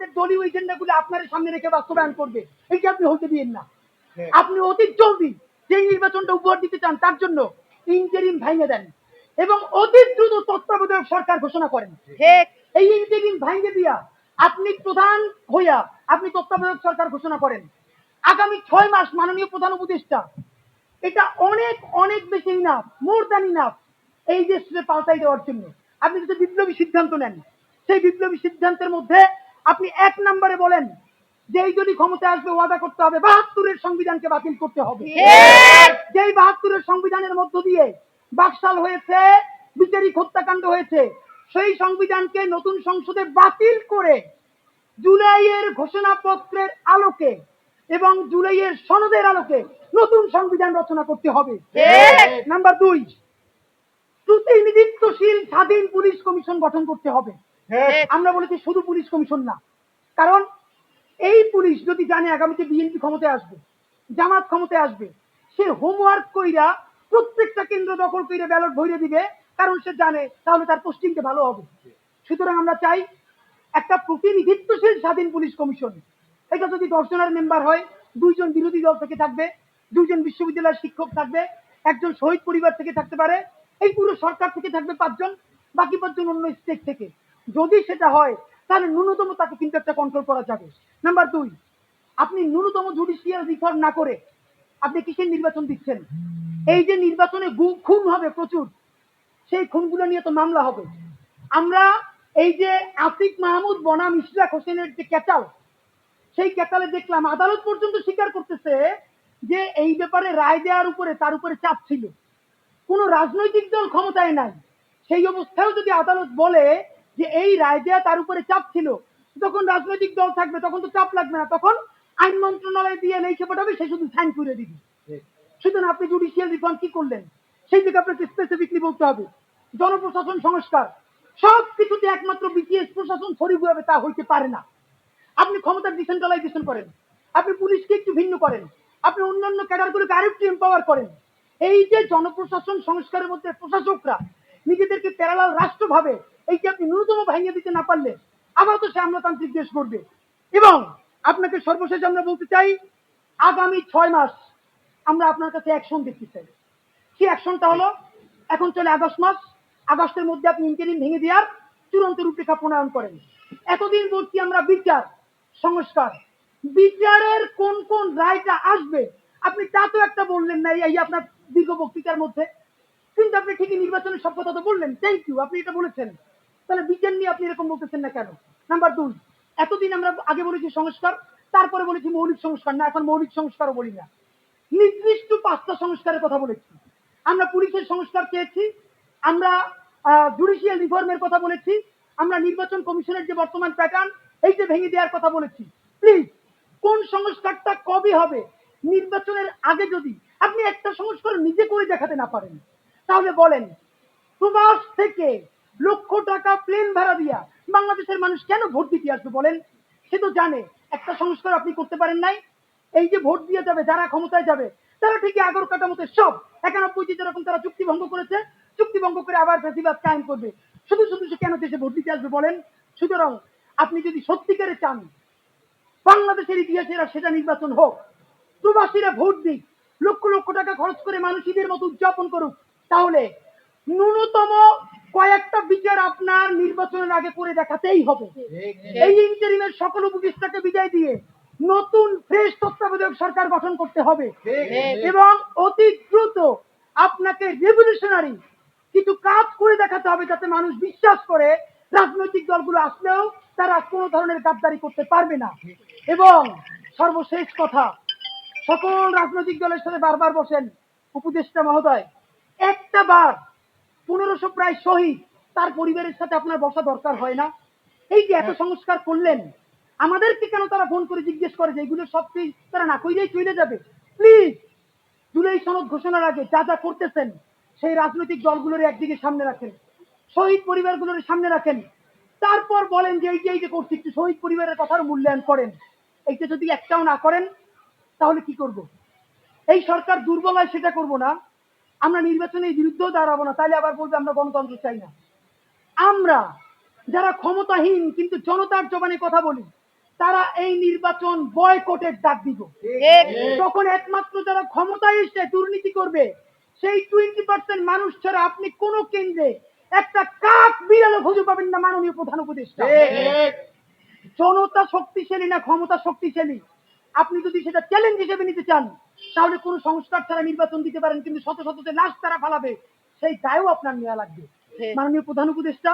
জামাতের দলীয় এজেন্ডাগুলো আপনার সামনে রেখে বাস্তবায়ন করবে। এইটা আপনি হতে দিয়েন না। হ্যাঁ। আপনি অতি জলদি যেই নির্বাচনটা উপহার দিতে চান তার জন্য ইন্টারিম ভাঙে দেন এবং অতি দ্রুত তত্ত্বাবধায়ক সরকার ঘোষণা করেন। এই ইন্টারিম ভাঙে দিয়া আপনি প্রধান হইয়া আপনি তত্ত্বাবধায়ক সরকার ঘোষণা করেন। আগামী ছয় মাস মাননীয় প্রধান উপদেষ্টা এটা অনেক অনেক বেশি ইনাফ মোর দ্যান ইনাফ এই দেশে পাল্টাই দেওয়ার জন্য। আপনি যদি বিপ্লবী সিদ্ধান্ত নেন সেই বিপ্লবী সিদ্ধান্তের মধ্যে আপনি এক নম্বরে বলেন যে এই যদি ক্ষমতা আসবে ওয়াদা করতে হবে বাহাত্তরের সংবিধানকে বাতিল করতে হবে। যেই বাহাত্তরের সংবিধানের মধ্য দিয়ে বাকশাল হয়েছে বিচারিক হত্যাকাণ্ড হয়েছে সেই সংবিধানকে নতুন সংসদে বাতিল করে জুলাইয়ের ঘোষণাপত্রের আলোকে এবং জুলাইয়ের সনদের আলোকে নতুন সংবিধান রচনা করতে হবে। নাম্বার দুই প্রতিনিধিত্বশীল স্বাধীন পুলিশ কমিশন গঠন করতে হবে। আমরা বলেছি শুধু পুলিশ কমিশন না। কারণ এই পুলিশ যদি জানে আগামীতে বিএনপি ক্ষমতায় আসবে, জামাত ক্ষমতায় আসবে, সে হোমওয়ার্ক কইরা প্রত্যেকটা কেন্দ্র দখল কইরা ব্যালট ভরে দিবে, কারণ সে জানে তাহলে তার পোস্টিংটা ভালো হবে। সুতরাং আমরা চাই একটা প্রতিনিধিত্বশীল স্বাধীন পুলিশ কমিশন। এটা যদি দশ জনের মেম্বার হয়, দুইজন বিরোধী দল থেকে থাকবে, দুইজন বিশ্ববিদ্যালয়ের শিক্ষক থাকবে, একজন শহীদ পরিবার থেকে থাকতে পারে, এই পুরো সরকার থেকে থাকবে পাঁচজন, বাকি পাঁচজন অন্য স্টেট থেকে। যদি সেটা হয়, তাহলে ন্যূনতম তাকে কিন্তু একটা কন্ট্রোল করা যাবে। নাম্বার দুই, আপনি ন্যূনতম জুডিশিয়াল রিফর্ম না করে আপনি কিসের নির্বাচন দিচ্ছেন? এই যে নির্বাচনে খুন হবে প্রচুর, সেই খুনগুলো নিয়ে তো মামলা হবে। আমরা এই যে আসিফ মাহমুদ বনাম ইশরাক হোসেনের যে ক্যাটাল সেই ক্যাটালে দেখলাম আদালত পর্যন্ত স্বীকার করতেছে যে এই ব্যাপারে রায় দেওয়ার উপরে তার উপরে চাপ ছিল। কোনো রাজনৈতিক দল ক্ষমতায় নাই। সেই অবস্থায়ও যদি আদালত বলে যে এই রায় দেওয়া তার উপরে চাপ ছিল। তখন রাজনৈতিক দল থাকবে তখন তো চাপ লাগবে না। তখন আইন মন্ত্রণালয় দিয়ে লিখে পাঠাবে সে শুধু সাইন করে দিবে। সুতরাং আপনি জুডিশিয়াল রিফর্ম কি করলেন? সেই দিকে আপনাকে স্পেসিফিকলি বলতে হবে। জনপ্রশাসন সংস্কার সব কিছুতে একমাত্র বিসিএস প্রশাসন হবে তা হইতে পারে না। আপনি ক্ষমতার ডিসেন্ট্রালাইজেশন করেন আপনি পুলিশকে একটু ভিন্ন করেন আপনি অন্যান্য ক্যাডারগুলোকে আরেকটু এম্পাওয়ার করেন। এই যে জনপ্রশাসন সংস্কারের মধ্যে প্রশাসকরা নিজেদেরকে প্যারালাল রাষ্ট্র ভাবে এই যে আপনি ন্যূনতম ভাঙিয়ে দিতে না পারলে আবার তো সে আমলাতান্ত্রিক দেশ করবে। এবং আপনাকে সর্বশেষ আমরা বলতে চাই, আগামী ছয় মাস আমরা আপনার কাছে অ্যাকশন দেখতে চাই। কি অ্যাকশনটা হলো? এখন চলে আগস্ট মাস। আগস্টের মধ্যে আপনি ইন্টারিম ভেঙে দেওয়ার চূড়ান্ত রূপরেখা প্রণয়ন করেন। এতদিন বলছি আমরা বিচার, সংস্কার। বিচারের কোন কোন রায়টা আসবে, আপনি তা তো একটা বললেন না, এই আপনার দীর্ঘ বক্তৃতার মধ্যে। কিন্তু আপনি ঠিকই নির্বাচনের সব কথা তো বললেন। থ্যাংক ইউ আপনি এটা বলেছেন। তাহলে বিচার নিয়ে আপনি এরকম বলতেছেন না কেন? নাম্বার দুই এতদিন আমরা আগে বলেছি সংস্কার, তারপরে বলেছি মৌলিক সংস্কার, না, এখন মৌলিক সংস্কারও বলি না। নির্দিষ্ট পাঁচটা সংস্কারের কথা বলেছি। আমরা পুলিশের সংস্কার চেয়েছি, আমরা জুডিশিয়াল রিফর্মের কথা বলেছি, আমরা নির্বাচন কমিশনের যে বর্তমান প্যাটার্ন এইটা ভেঙে দেওয়ার কথা বলেছি। প্লিজ কোন সংস্কারটা কবে হবে? নির্বাচনের আগে যদি আপনি একটা সংস্কার নিজে করে দেখাতে না পারেন, তাহলে বলেন প্রবাস থেকে লক্ষ টাকা প্লেন ভাড়া দিয়া বাংলাদেশের মানুষ কেন ভোট দিতে আসবে বলেন? সে তো জানে, একটা সংস্কার আপনি করতে পারেন নাই। এই যে ভোট দিয়ে যাবে, যারা ক্ষমতায় যাবে, তারা ঠিকই আগর কাটামতে সব, একানব্বইটি যেরকম তারা চুক্তি ভঙ্গ করেছে, চুক্তি ভঙ্গ করে আবার ফেসিবাদ কায়েম করবে। শুধু শুধু সে কেন দেশে ভোট দিতে আসবে বলেন? সুতরাং আপনি যদি সত্যিকারে চান, বাংলাদেশের ইতিহাসে এরা সেটা নির্বাচন হোক, প্রবাসীরা ভোট দিক, লক্ষ লক্ষ টাকা খরচ করে মানুষ ঈদের মতো উদযাপন করুক, তাহলে ন্যূনতম কয়েকটা বিচার আপনার নির্বাচনের আগে করে দেখাতেই হবে। এই ইন্টারিমের সকল উপদেষ্টাকে বিদায় দিয়ে নতুন ফ্রেশ তত্ত্বাবধায়ক সরকার গঠন করতে হবে। এবং অতি দ্রুত আপনাকে রেভলিউশনারি কিছু কাজ করে দেখাতে হবে যাতে মানুষ বিশ্বাস করে রাজনৈতিক দলগুলো আসলেও তারা কোনো ধরনের গাদ্দারি করতে পারবে না। এবং সর্বশেষ কথা সকল রাজনৈতিক দলের সাথে বারবার বসেন উপদেষ্টা মহোদয়। একটা বার পনেরোশো প্রায় শহীদ। তার পরিবারের সাথে আপনার বসা দরকার হয় না। এই যে এত সংস্কার করলেন আমাদেরকে কেন তারা ফোন করে জিজ্ঞেস করে যে এগুলো সব তারা না কইলেই চলে যাবে? প্লিজ জুলাই সনদ ঘোষণার আগে যা যা করতেছেন সেই রাজনৈতিক দলগুলোর একদিকে সামনে রাখেন শহীদ পরিবারগুলোর সামনে রাখেন। তারপর বলেন যে এই যে এই যে করছি একটু শহীদ পরিবারের কথার মূল্যায়ন করেন। এইটা যদি একটাও না করেন তাহলে কি করব? এই সরকার দুর্বল হয় সেটা করব না। আমরা নির্বাচনের বিরুদ্ধেও দাঁড়াবো না তাহলে আবার বলবে আমরা গণতন্ত্র চাই না। আমরা যারা ক্ষমতাহীন কিন্তু জনতার জবানে কথা বলি তারা এই নির্বাচন বয়কটের ডাক দিব। তখন একমাত্র যারা ক্ষমতায় এসে দুর্নীতি করবে সেই টোয়েন্টি পার্সেন্ট মানুষ ছাড়া আপনি কোন কেন্দ্রে একটা কাক বিড়ালও খুঁজে পাবেন না মাননীয় প্রধান উপদেষ্টা। জনতা শক্তিশালী না ক্ষমতা শক্তিশালী? আপনি যদি সেটা চ্যালেঞ্জ হিসেবে নিতে চান তাহলে কোনো সংস্কার ছাড়া নির্বাচন দিতে পারেন কিন্তু শত শত যে লাশ তারা ফালাবে সেই দায়ও আপনার নেওয়া লাগবে। মাননীয় প্রধান উপদেষ্টা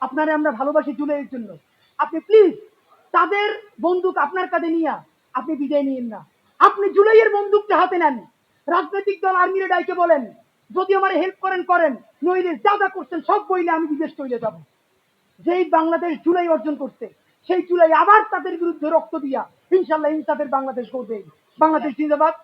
আপনারে আমরা ভালোবাসি জুলাইয়ের জন্য। আপনি প্লিজ তাদের বন্দুক আপনার কাঁধে নিয়ে আপনি বিদায় নিয়েন না। আপনি জুলাইয়ের বন্দুকটা হাতে নেন। রাজনৈতিক দল আর্মিরে ডাইকে বলেন যদি আমার হেল্প করেন করেন। নইলে যা যা করছেন সব বইলে আমি বিদেশ চলে যাব। যেই বাংলাদেশ জুলাই অর্জন করছে সেই জুলাই আবার তাদের বিরুদ্ধে রক্ত দিয়া ইনশাল্লাহ ইনসাফের বাংলাদেশ করবে বাংলাদেশ জিন্দাবাদ।